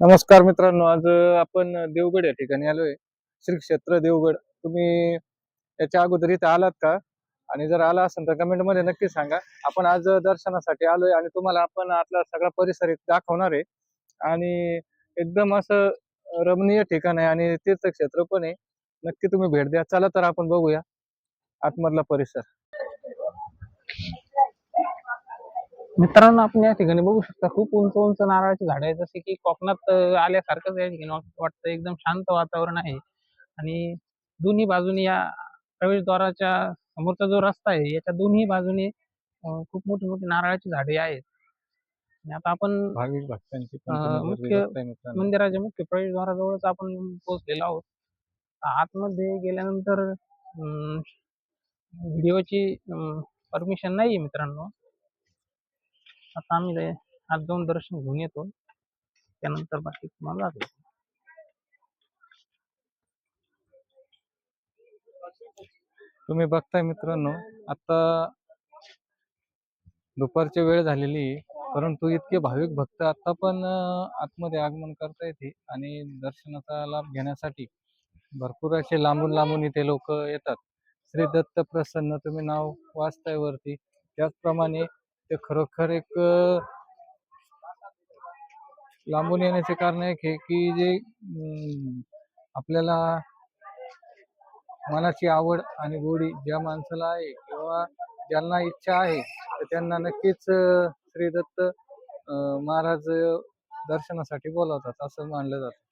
नमस्कार मित्रांनो आज आपण देवगड या ठिकाणी आलोय. श्री क्षेत्र देवगड. तुम्ही याच्या अगोदर इथे आलात का? आणि जर आला असेल तर कमेंटमध्ये नक्की सांगा. आपण आज दर्शनासाठी आलोय आणि तुम्हाला आपण आपला सगळा परिसर दाखवणार आहे. आणि एकदम असं रमणीय ठिकाण आहे आणि तीर्थक्षेत्र पण आहे. नक्की तुम्ही भेट द्या. चला तर आपण बघूया आतमधला परिसर. मित्रांनो आपण या ठिकाणी बघू शकता खूप उंच उंच नारळाची झाडं आहेत. जसे की कोकणात आल्यासारखंच या ठिकाणी वाट- वाटतं. एकदम शांत वातावरण आहे. आणि दोन्ही बाजूनी या प्रवेशद्वाराच्या समोरचा जो रस्ता आहे याच्या दोन्ही बाजूनी खूप मोठी मोठी नारळाची झाडे आहेत. आणि आता आपण भाविक भक्तांची मुख्य. मंदिराच्या मुख्य प्रवेशद्वाराजवळच आपण पोहोचलेलो आहोत. आतमध्ये गेल्यानंतर व्हिडिओची परमिशन नाही मित्रांनो. आता आम्ही आज आत जाऊन दर्शन घेऊन येतो. त्यानंतर बाकी तुम्हाला तुम्ही बघताय मित्रांनो आता दुपारची वेळ झालेली आहे, परंतु इतके भाविक भक्त आता पण आतमध्ये आगमन करता येते आणि दर्शनाचा लाभ घेण्यासाठी भरपूर असे लांबून लांबून इथे लोक येतात. श्री दत्त प्रसन्न तुम्ही नाव वाचताय वरती. त्याचप्रमाणे ते खरोखर एक लांबून येण्याचे कारण एक हे की जे आपल्याला मनाची आवड आणि गोडी ज्या माणसाला आहे किंवा ज्यांना इच्छा आहे तर त्यांना नक्कीच श्रीदत्त श्री दत्त महाराज दर्शनासाठी बोलावतात असं मानलं जातं.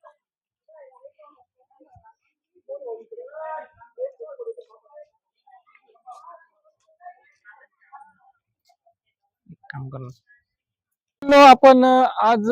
काम करणं आपण आज